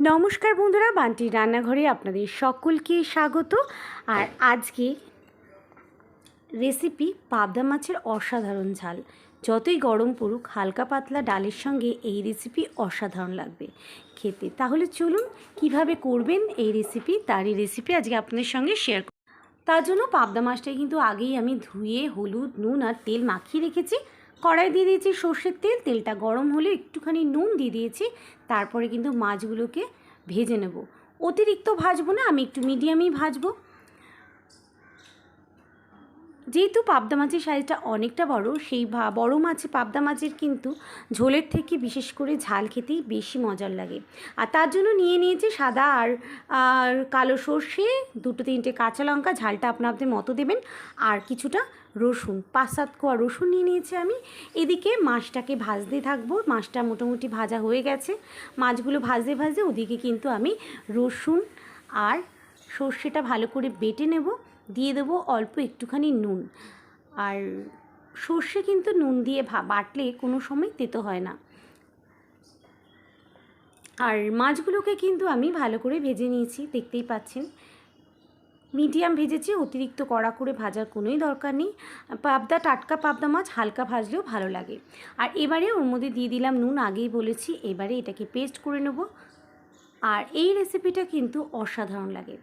নমস্কার বন্ধুরা, বান্টির রান্নাঘরে আপনাদের সকলকে স্বাগত। আর আজকে রেসিপি পাবদা মাছের অসাধারণ ঝাল। যতই গরম পড়ুক, হালকা পাতলা ডালের সঙ্গে এই রেসিপি অসাধারণ লাগবে খেতে। তাহলে চলুন, কীভাবে করবেন এই রেসিপি তারই রেসিপি আজকে আপনাদের সঙ্গে শেয়ার তার জন্য পাবদা মাছটাই কিন্তু আগেই আমি ধুয়ে, হলুদ, নুন আর তেল মাখিয়ে রেখেছি। কড়াই দিয়ে দিয়েছি সর্ষের তেল, তেলটা গরম হলে একটুখানি নুন দিয়ে দিয়েছি, তারপরে কিন্তু মাছগুলোকে ভেজে নেব। অতিরিক্ত ভাজবো না, আমি একটু মিডিয়ামই ভাজবো। যেহেতু পাবদা মাছের সাইজটা অনেকটা বড়, সেই বড় মাছে পাবদা মাছের কিন্তু ঝোলের থেকে বিশেষ করে ঝাল খেতেই বেশি মজার লাগে। আর তার জন্য নিয়ে নিয়েছি সাদা আর আর কালো সর্ষে, দুটো তিনটে কাঁচা লঙ্কা, ঝালটা আপনা আপনাদের মতো দেবেন, আর কিছুটা রসুন, পাঁচ সাত কোয়া রসুন নিয়ে নিয়েছি আমি। এদিকে মাছটাকে ভাজতে থাকব, মাছটা মোটামুটি ভাজা হয়ে গেছে। মাছগুলো ভাজতে ভাজতে ওদিকে কিন্তু আমি রসুন আর সর্ষেটা ভালো করে বেটে নেব। দিয়ে দেবো অল্প একটুখানি নুন। আর সর্ষে কিন্তু নুন দিয়ে বাটলে কোনো সময় তেতো হয় না। আর মাছগুলোকে কিন্তু আমি ভালো করে ভেজে নিয়েছি, দেখতেই পাচ্ছেন। মিডিয়াম ভেজেছি, অতিরিক্ত কড়া করে ভাজার কোনোই দরকার নেই। পাবদা, টাটকা পাবদা মাছ হালকা ভাজলেও ভালো লাগে। আর এবারে ওর মধ্যে দিয়ে দিলাম নুন, আগেই বলেছি, এবারে এটাকে পেস্ট করে নেব। আর এই রেসিপিটা কিন্তু অসাধারণ লাগে।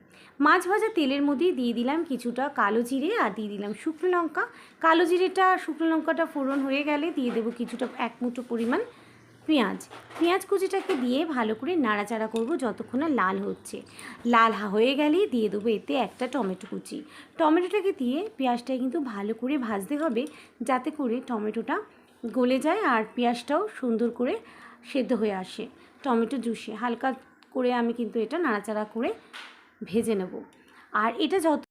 মাছ ভাজা তেলের মধ্যেই দিয়ে দিলাম কিছুটা কালো জিরে আর দিয়ে দিলাম শুকনো লঙ্কা। কালো জিরেটা শুকনো লঙ্কাটা ফোড়ন হয়ে গেলে দিয়ে দেবো কিছুটা এক মুঠো পরিমাণ পেঁয়াজ। পেঁয়াজ কুচিটাকে দিয়ে ভালো করে নাড়াচাড়া করব যতক্ষণ না লাল হচ্ছে। লাল হয়ে গেলেই দিয়ে দেবো এতে একটা টমেটো কুচি। টমেটোটাকে দিয়ে পেঁয়াজটা কিন্তু ভালো করে ভাজতে হবে যাতে করে টমেটোটা গলে যায় আর পেঁয়াজটাও সুন্দর করে সেদ্ধ হয়ে আসে। টমেটো জুসে হালকা করে আমি কিন্তু এটা নাড়াচাড়া করে ভেজে নেব। আর এটা যত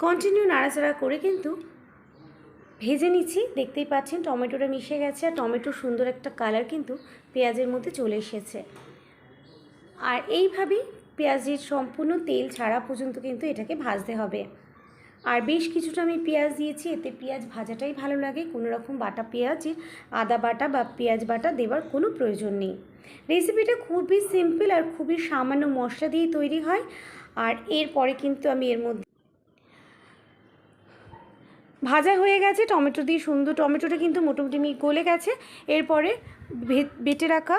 কন্টিনিউ নাড়াচাড়া করে কিন্তু ভেজে নিচ্ছি। দেখতেই পাচ্ছেন টমেটোটা মিশে গেছে আর টমেটো সুন্দর একটা কালার কিন্তু পেঁয়াজের মধ্যে চলে এসেছে। আর এইভাবেই পেঁয়াজের সম্পূর্ণ তেল ছাড়া পর্যন্ত কিন্তু এটাকে ভাজতে হবে। আর বেশ কিছুটা আমি পেঁয়াজ দিয়েছি, এতে পেঁয়াজ ভাজাটাই ভালো লাগে। কোনো রকম বাটা পেঁয়াজ, আদা বাটা বা পেঁয়াজ বাটা দেওয়ার কোনো প্রয়োজন নেই। রেসিপিটা খুবই সিম্পল আর খুবই সামান্য মশলা দিয়েই তৈরি হয়। আর এরপরে কিন্তু আমি এর মধ্যে ভাজা হয়ে গেছে। টমেটো দিয়ে সুন্দর টমেটোটা কিন্তু মোটামুটি গলে গেছে। এরপরে বেটে রাখা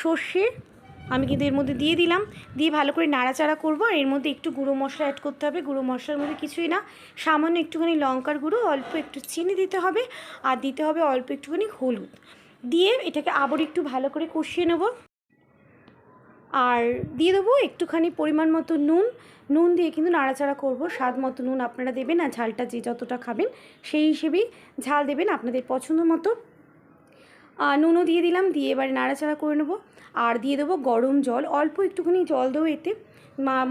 সর্ষে আমি কিন্তু এর মধ্যে দিয়ে দিলাম। দিয়ে ভালো করে নাড়াচাড়া করব আর এর মধ্যে একটু গুঁড়ো মশলা অ্যাড করতে হবে। গুঁড়ো মশলার মধ্যে কিছুই না। সামান্য একটুখানি লঙ্কার গুঁড়ো, অল্প একটু চিনি দিতে হবে আর দিতে হবে অল্প একটুখানি হলুদ। দিয়ে এটাকে আবার একটু ভালো করে কষিয়ে নেব। আর দিয়ে দেবো একটুখানি পরিমাণ মতো নুন। নুন দিয়ে কিন্তু নাড়াচাড়া করব। স্বাদ মতো নুন আপনারা দেবেন আর ঝালটা যে যতটা খাবেন সেই হিসেবেই ঝাল দেবেন আপনাদের পছন্দ মতো। নুনও দিয়ে দিলাম, দিয়ে এবারে নাড়াচাড়া করে নেব। আর দিয়ে দেবো গরম জল। অল্প একটুখানি জল দেবো এতে।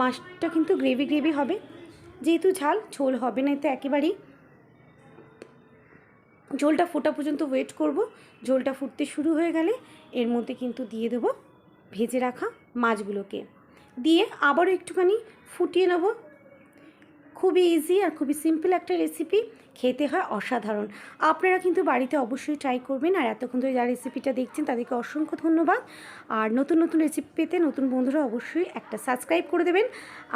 মাছটা কিন্তু গ্রেভি গ্রেভি হবে। যেহেতু ঝাল, ঝোল হবে না এতে একেবারেই। ঝোলটা ফোটা পর্যন্ত ওয়েট করব। ঝোলটা ফুটতে শুরু হয়ে গেলে এর মধ্যে কিন্তু দিয়ে দেবো ভেজে রাখা মাছগুলোকে। দিয়ে আবারও একটুখানি ফুটিয়ে নেব। খুবই ইজি আর খুবই সিম্পল একটা রেসিপি খেতে হয় অসাধারণ। আপনারা কিন্তু বাড়িতে অবশ্যই ট্রাই করবেন আর এতক্ষণ ধরে যা রেসিপিটা দেখছেন তাদেরকে অসংখ্য ধন্যবাদ। আর নতুন নতুন রেসিপি পেতে নতুন বন্ধুরা অবশ্যই একটা সাবস্ক্রাইব করে দেবেন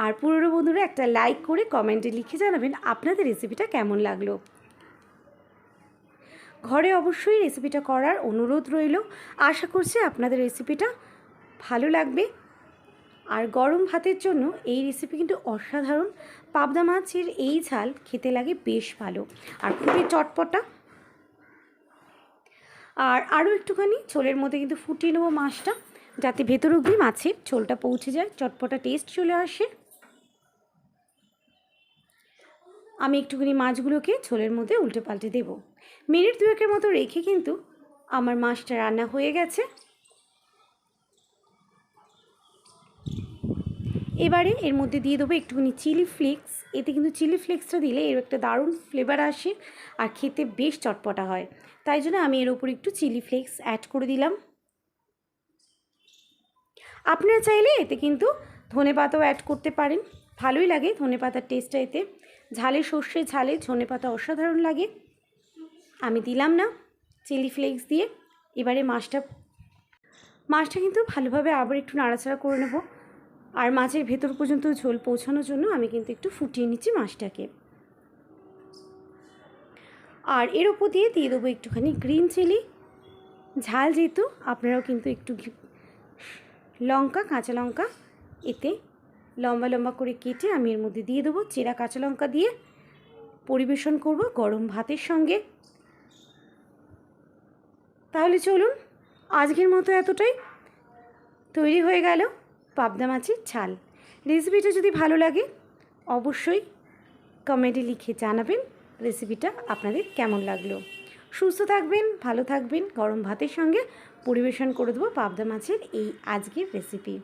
আর পুরনো বন্ধুরা একটা লাইক করে কমেন্টে লিখে জানাবেন আপনাদের রেসিপিটা কেমন লাগল। ঘরে অবশ্যই রেসিপিটা করার অনুরোধ রইল। আশা করছি আপনাদের রেসিপিটা ভালো লাগবে। আর গরম ভাতের জন্য এই রেসিপি কিন্তু অসাধারণ। পাবদা মাছের এই ঝাল খেতে লাগে বেশ ভালো আর খুবই চটপটা। আর আরও একটুখানি ঝোলের মধ্যে কিন্তু ফুটিয়ে নেব মাছটা, যাতে ভেতর অবধি মাছের ঝোলটা পৌঁছে যায়, চটপটা টেস্ট চলে আসে। আমি একটুখানি মাছগুলোকে ঝোলের মধ্যে উল্টে পাল্টে দেবো। মিনিট দুয়েকের মতো রেখে কিন্তু আমার মাছটা রান্না হয়ে গেছে। এবারে এর মধ্যে দিয়ে দেবো একটুখানি চিলি ফ্লেক্স। এতে কিন্তু চিলি ফ্লেক্সটা দিলে এর একটা দারুণ ফ্লেভার আসে আর খেতে বেশ চটপটা হয়। তাই জন্য আমি এর ওপর একটু চিলি ফ্লেক্স অ্যাড করে দিলাম। আপনারা চাইলে এতে কিন্তু ধনে পাতাও অ্যাড করতে পারেন। ভালোই লাগে ধনে পাতার টেস্টটা এতে। ঝালে সর্ষে ঝালে ধনে পাতা অসাধারণ লাগে। আমি দিলাম না চিলি ফ্লেক্স দিয়ে। এবারে মাছটা মাছটা কিন্তু ভালোভাবে আবার একটু নাড়াচাড়া করে নেব। আর মাছের ভেতর পর্যন্ত ঝোল পৌঁছানোর জন্য আমি কিন্তু একটু ফুটিয়ে নিচ্ছি মাছটাকে। আর এর ওপর দিয়ে দিয়ে দেবো একটুখানি গ্রিন চিলি। ঝাল যেহেতু, আপনারাও কিন্তু একটু লঙ্কা, কাঁচা লঙ্কা, এতে লম্বা লম্বা করে কেটে আমি এর মধ্যে দিয়ে দেবো চেরা কাঁচা লঙ্কা দিয়ে। পরিবেশন করব গরম ভাতের সঙ্গে। তাহলে চলুন, আজকের মতো এতটাই। তৈরি হয়ে গেল। পাবদা মাছের ছাল রেসিপিটা যদি ভালো লাগে, অবশ্যই কমেন্টে লিখে জানাবেন রেসিপিটা আপনাদের কেমন লাগল। সুস্থ থাকবেন, ভালো থাকবেন, গরম ভাতের সঙ্গে পরিবেশন করে দেবো পাবদা মাছের এই আজকের রেসিপি।